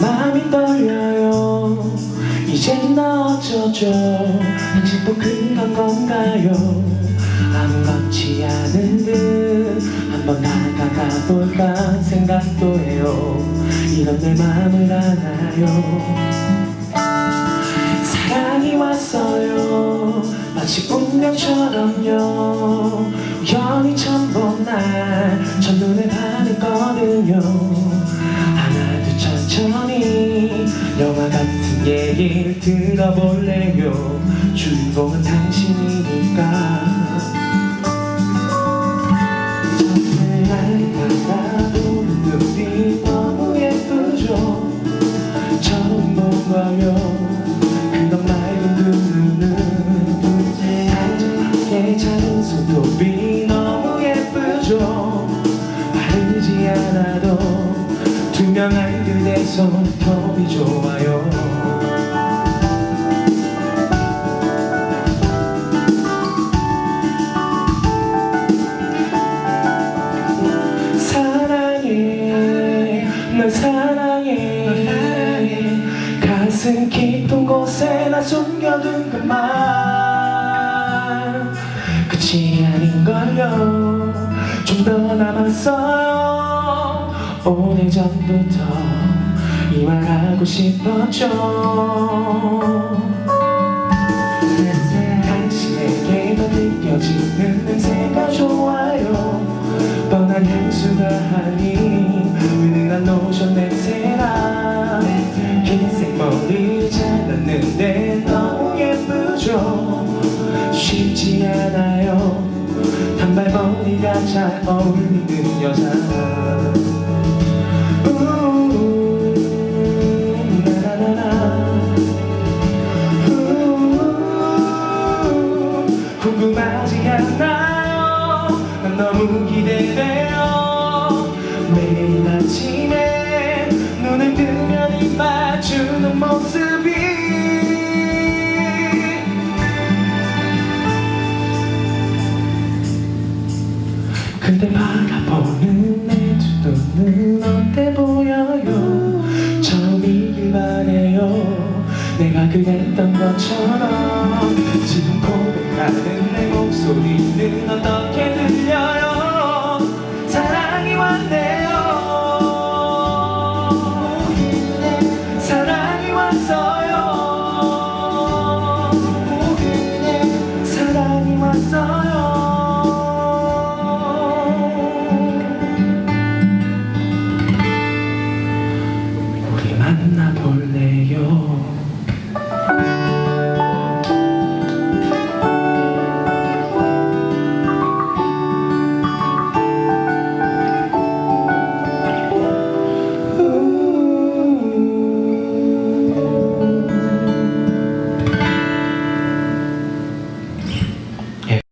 마음이 떨려요. 이젠 나 어쩌죠? 당신도 그런 건가요? 아무렇지 않은 듯 한번 다가가 볼까 생각도 해요. 이런 내 마음을 알아요. 사랑이 왔어요. 마치 운명처럼요. 우연히 처음 본날 첫눈에 반했거든요 영화 같은 얘기를 들어볼래요? 주인공은 당신이니까. 손톱이 너무 예쁘죠? 바르지 않아도 투명한 그대 손톱이 좋아요. 깊은 곳에 나 숨겨둔 그말 끝이 아닌걸요. 좀 더 남았어요 오래전부터 이 말 하고 싶었죠. 당신에게만 느껴지는 냄새가 좋아요. 뻔한 향수가 아닌 은은한 로션 냄새라 흰색 머리 잘랐는데 너무 예쁘죠. 쉽지 않아요. 단발머리가 잘 어울리는 여자 궁금하지 않나요 난 너무 기대돼요 매일 아침에 눈을 뜨면 입 맞추는 모습 그랬던 것처럼 지금 고백하는 내 목소리는 어떻게